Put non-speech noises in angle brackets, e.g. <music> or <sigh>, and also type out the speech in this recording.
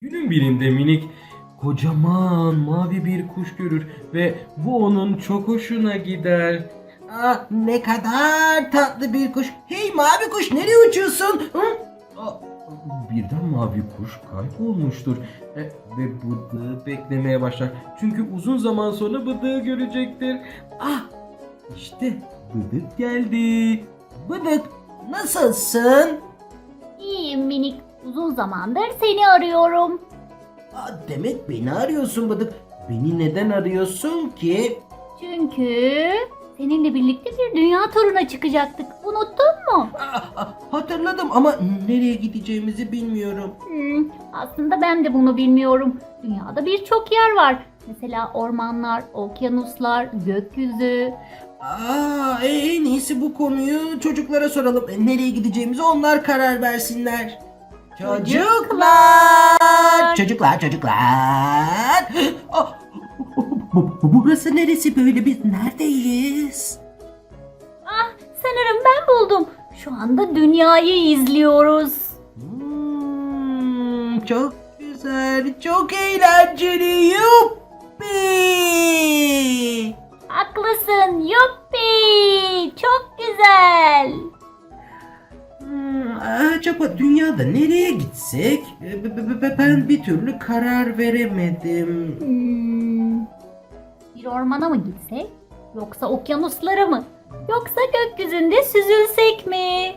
Günün birinde minik kocaman mavi bir kuş görür ve bu onun çok hoşuna gider. Ah ne kadar tatlı bir kuş. Hey mavi kuş nereye uçuyorsun? Hı? Ah, birden mavi kuş kaybolmuştur. E, ve bıdığı beklemeye başlar. Çünkü uzun zaman sonra bıdığı görecektir. Ah işte bıdık geldi. Bıdık nasılsın? İyiyim minik. Uzun zamandır seni arıyorum. Aa, demek beni arıyorsun Bıdık. Beni neden arıyorsun ki? Çünkü seninle birlikte bir dünya turuna çıkacaktık. Unuttun mu? Aa, aa, hatırladım ama nereye gideceğimizi bilmiyorum. Hmm, aslında ben de bunu bilmiyorum. Dünyada birçok yer var. Mesela ormanlar, okyanuslar, gökyüzü. Aa, en iyisi bu konuyu çocuklara soralım. E, Nereye gideceğimizi onlar karar versinler. Çocuklar! Çocuklar, çocuklar! <gasps> Bu- bu- Burası neresi böyle? Biz neredeyiz? Ah, sanırım ben. Şu anda dünyayı izliyoruz. Hmm, çok güzel, çok eğlenceli. Yuppi! Haklısın. Yuppi! Çok güzel. Hmm, acaba dünyada nereye gitsek? E, b- b- b- Ben bir türlü karar veremedim. Hmm, bir ormana mı gitsek? Yoksa okyanuslara mı? Yoksa gökyüzünde süzülsek mi?